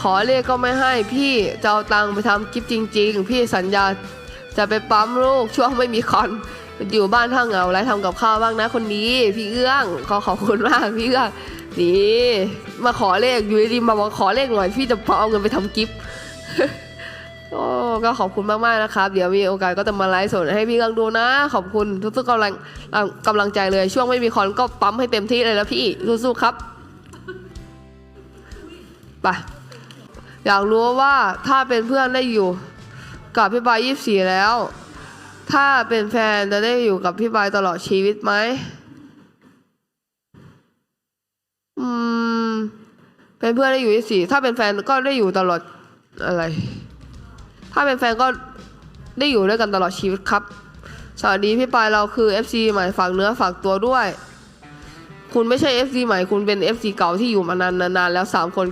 ขอเลขก็ไม่ให้พี่จะเอาตังค์ไปทำกิฟจริง ๆ พี่สัญญาจะไปปั๊มลูกช่วงไม่มีคอนอยู่บ้านท่าเหงาไรทำกับข้าวบ้างนะคนนี้ พี่เอื้องขอขอบคุณมากพี่เอื้องนี่มาขอเลขอยู่ดีมาบอกขอเลขหน่อยพี่จะพอเอาเงินไปทำกิฟโอ้ก็ขอบคุณมากๆนะครับ เดี๋ยวมีโอกาสก็จะมาไลฟ์สดให้พี่เอื้องดูนะ ขอบคุณทุกๆกำลังกำลังใจเลยช่วงไม่มีคอนก็ปั๊มให้เต็มที่เลยแล้วพี่สู้ๆครับไป อยากรู้ว่าถ้าเป็นเพื่อนได้อยู่กับพี่ปายยี่สี่แล้ว ถ้าเป็นแฟนจะได้อยู่กับพี่ปายตลอดชีวิตไหมอืม เป็นเพื่อนได้อยู่ยี่สี่ถ้าเป็นแฟนก็ได้อยู่ตลอดอะไร ถ้าเป็นแฟนก็ได้อยู่ด้วยกันตลอดชีวิตครับ สวัสดีพี่ปายเราคือ FC ใหม่ฝากเนื้อฝากตัวด้วย คุณไม่ใช่ FC ใหม่คุณเป็น FC เก่าที่อยู่มานานนานๆแล้วสามคน